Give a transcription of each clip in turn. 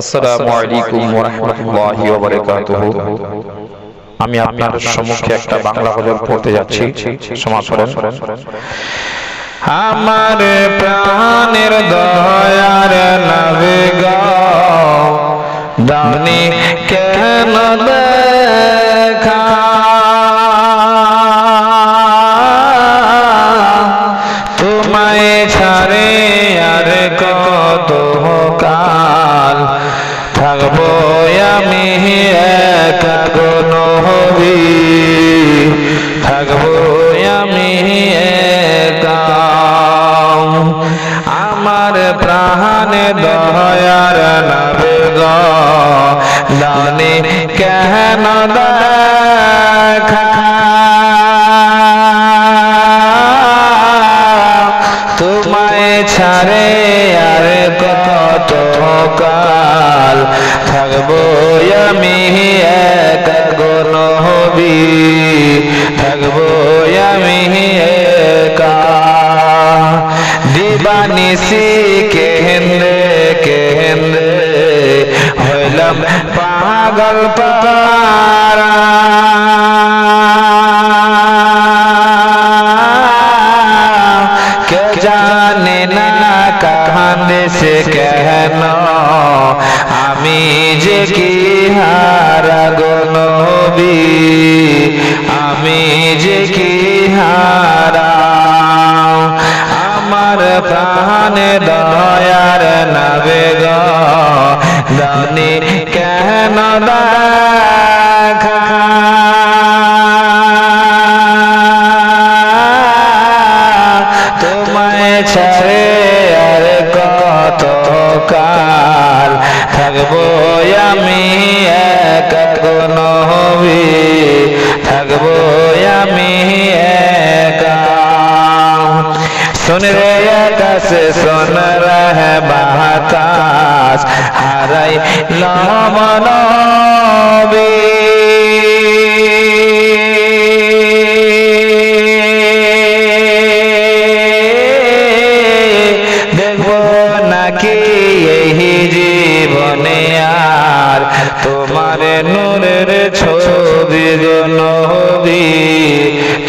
আসসালামু আলাইকুম ওয়া রাহমাতুল্লাহি ওয়া বারাকাতুহু আমি আপনার সম্মুখে একটা বাংলা গজল পড়তে যাচ্ছি। সমাজ করেন। আমার প্রাণের দয়ার নবে গাও। দানি কেন দেখা থাকব আমি একা নহবি থাকব আমি একা। আমার প্রাণে দয়ার নবে গানে কেন দেখা তোমায় ছাড়ে আর কত কাল থাকব আমি একা হবি থাকব আমি দিবানিসি কেন্দ্রে কেন্দ্রে হইলাম পাগল পারা কেন? আমি যে কি হারা গনবি আমি যে কি হারা আমার প্রাণ দয়ার নবে গ দানি কেন দেখা? তোমায় কাল থাকবো আমি একা হবি থাকবো আমি একা सुन रे आकाश सुन रहे बातास हाराई लमनबी তোমার নূরের ছবি নবী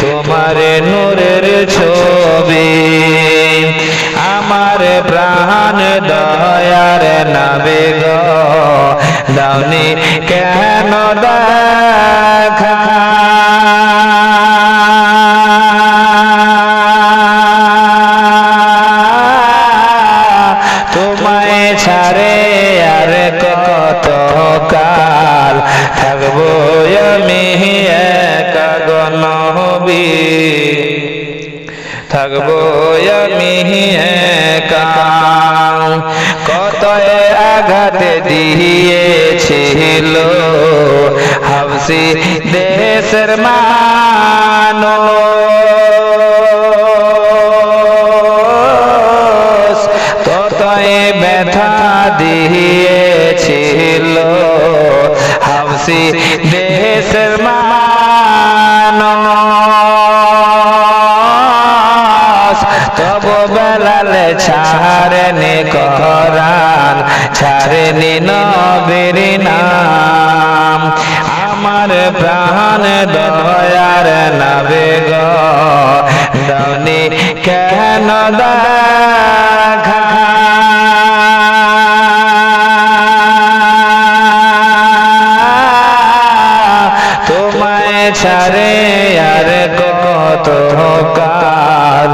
তোমার নূরের ছবি। আমার প্রাণ দয়ার নাবে গো দাউনি কেন দেখা? তোমায় ছাড়ে আর কত গনবি থাকব আমি একা। কত আঘাত দিয়েছিল হাবসি দেশের মানুষ ছাড়েনি করান ছাড়েনি নবীর নাম। আমার প্রাণ দয়ার নবে গো দাউনি কেন দেখা? তোমায় ছাড়ে আর কত কাল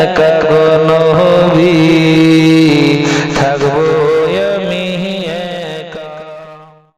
এক